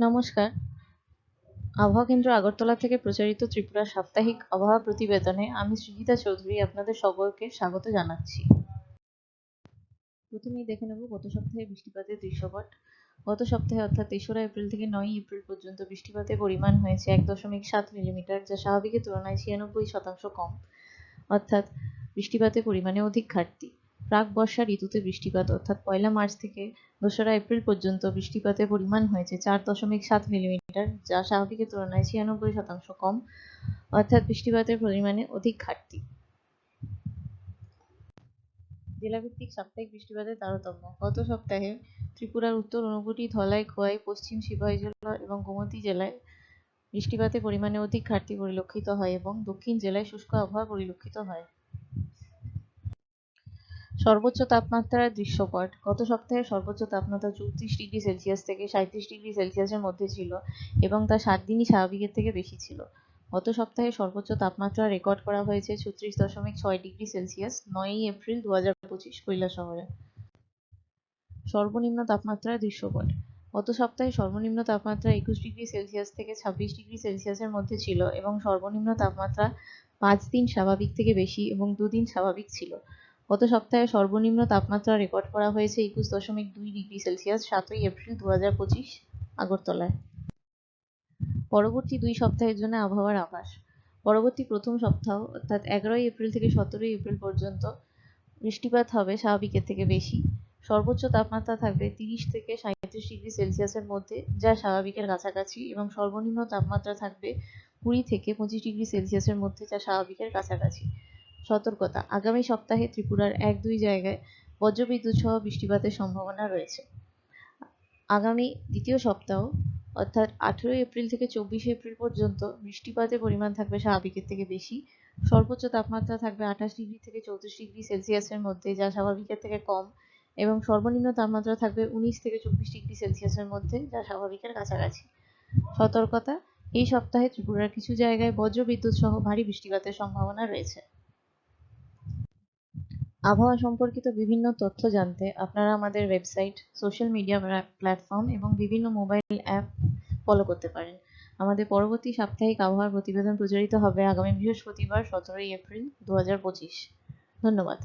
নমস্কার। আবহাওয়া কেন্দ্র আগরতলা থেকে প্রচারিত ত্রিপুরা সাপ্তাহিক আবহাওয়া প্রতিবেদনে আমি সৃজিতা চৌধুরী আপনাদের সকলকে স্বাগত জানাচ্ছি। প্রথমেই দেখে নেব গত সপ্তাহে বৃষ্টিপাতের দৃশ্যপট। গত সপ্তাহে অর্থাৎ তেসরা এপ্রিল থেকে নয়ই এপ্রিল পর্যন্ত বৃষ্টিপাতের পরিমাণ হয়েছে এক দশমিক সাত মিলিমিটার, যা স্বাভাবিকের তুলনায় ছিয়ানব্বই শতাংশ কম। অর্থাৎ বৃষ্টিপাতের পরিমাণে অধিক ঘাটতি। প্রাক বর্ষা ঋতুতে বৃষ্টিপাত, অর্থাৎ পয়লা মার্চ থেকে দোসরা এপ্রিল পর্যন্ত বৃষ্টিপাতের পরিমাণ হয়েছে চার দশমিক সাত মিলিমিটার, যা স্বাভাবিকের তুলনায় ছিয়ানব্বই শতাংশ কম, অর্থাৎ বৃষ্টিপাতের পরিমাণে অধিক ঘাটতি। জেলাভিত্তিক সাপ্তাহিক বৃষ্টিপাতের তারতম্য। গত সপ্তাহে ত্রিপুরার উত্তর ঊনকোটি ধলাই, খোয়াই, পশ্চিম সিপাহী জেলা এবং গোমতী জেলায় বৃষ্টিপাতের পরিমাণে অধিক ঘাটতি পরিলক্ষিত হয় এবং দক্ষিণ জেলায় শুষ্ক আবহাওয়া পরিলক্ষিত হয়। সর্বোচ্চ তাপমাত্রার দৃশ্যপট। গত সপ্তাহে সর্বোচ্চ তাপমাত্রা চৌত্রিশ ডিগ্রি সেলসিয়াস থেকে সাঁত্রিশ ডিগ্রি সেলসিয়াসের মধ্যে ছিল এবং তা সাত দিনই স্বাভাবিকের থেকে বেশি ছিল। গত সপ্তাহে সর্বোচ্চ তাপমাত্রা রেকর্ড করা হয়েছে ছত্রিশ দশমিক ছয় ডিগ্রি সেলসিয়াস, নয়ই এপ্রিল দু হাজার পঁচিশ শহরে। সর্বনিম্ন তাপমাত্রার দৃশ্যপট। গত সপ্তাহে সর্বনিম্ন তাপমাত্রা একুশ ডিগ্রি সেলসিয়াস থেকে ছাব্বিশ ডিগ্রি সেলসিয়াসের মধ্যে ছিল এবং সর্বনিম্ন তাপমাত্রা পাঁচ দিন স্বাভাবিক থেকে বেশি এবং দুদিন স্বাভাবিক ছিল। গত সপ্তাহে সর্বনিম্ন তাপমাত্রা রেকর্ড করা হয়েছে একুশ দশমিক দুই ডিগ্রি সেলসিয়াস সাতই এপ্রিল দু হাজার পঁচিশ আগরতলায়। পরবর্তী দুই সপ্তাহের জন্য আবহাওয়ার আভাস। পরবর্তী প্রথম সপ্তাহ, অর্থাৎ এগারোই এপ্রিল থেকে সতেরোই এপ্রিল পর্যন্ত বৃষ্টিপাত হবে স্বাভাবিকের থেকে বেশি। সর্বোচ্চ তাপমাত্রা থাকবে তিরিশ থেকে সাঁত্রিশ ডিগ্রি সেলসিয়াসের মধ্যে, যা স্বাভাবিকের কাছাকাছি এবং সর্বনিম্ন তাপমাত্রা থাকবে কুড়ি থেকে পঁচিশ ডিগ্রি সেলসিয়াসের মধ্যে, যা স্বাভাবিকের কাছাকাছি। সতর্কতা। আগামী সপ্তাহে ত্রিপুরার এক দুই জায়গায় বজ্রবিদ্যুৎ সহ বৃষ্টিপাতের সম্ভাবনা রয়েছে। আগামী দ্বিতীয় সপ্তাহ, অর্থাৎ আঠেরোই এপ্রিল থেকে চব্বিশে এপ্রিল পর্যন্ত, বৃষ্টিপাতের পরিমাণ থাকবে স্বাভাবিকের থেকে বেশি। সর্বোচ্চ তাপমাত্রা থাকবে আঠাশ ডিগ্রি থেকে চৌত্রিশ ডিগ্রি সেলসিয়াসের মধ্যে, যা স্বাভাবিকের থেকে কম। এবং সর্বনিম্ন তাপমাত্রা থাকবে উনিশ থেকে চব্বিশ ডিগ্রি সেলসিয়াসের মধ্যে, যা স্বাভাবিকের কাছাকাছি। সতর্কতা, এই সপ্তাহে ত্রিপুরার কিছু জায়গায় বজ্রবিদ্যুৎ সহ ভারী বৃষ্টিপাতের সম্ভাবনা রয়েছে। আবহাওয়া সম্পর্কিত বিভিন্ন তথ্য জানতে আপনারা আমাদের ওয়েবসাইট সোশ্যাল মিডিয়া প্ল্যাটফর্ম এবং বিভিন্ন মোবাইল অ্যাপ ফলো করতে পারেন। আমাদের পরবর্তী সাপ্তাহিক আবহাওয়ার প্রতিবেদন প্রচারিত হবে আগামী বৃহস্পতিবার, সতেরোই এপ্রিল দু হাজার পঁচিশ। ধন্যবাদ।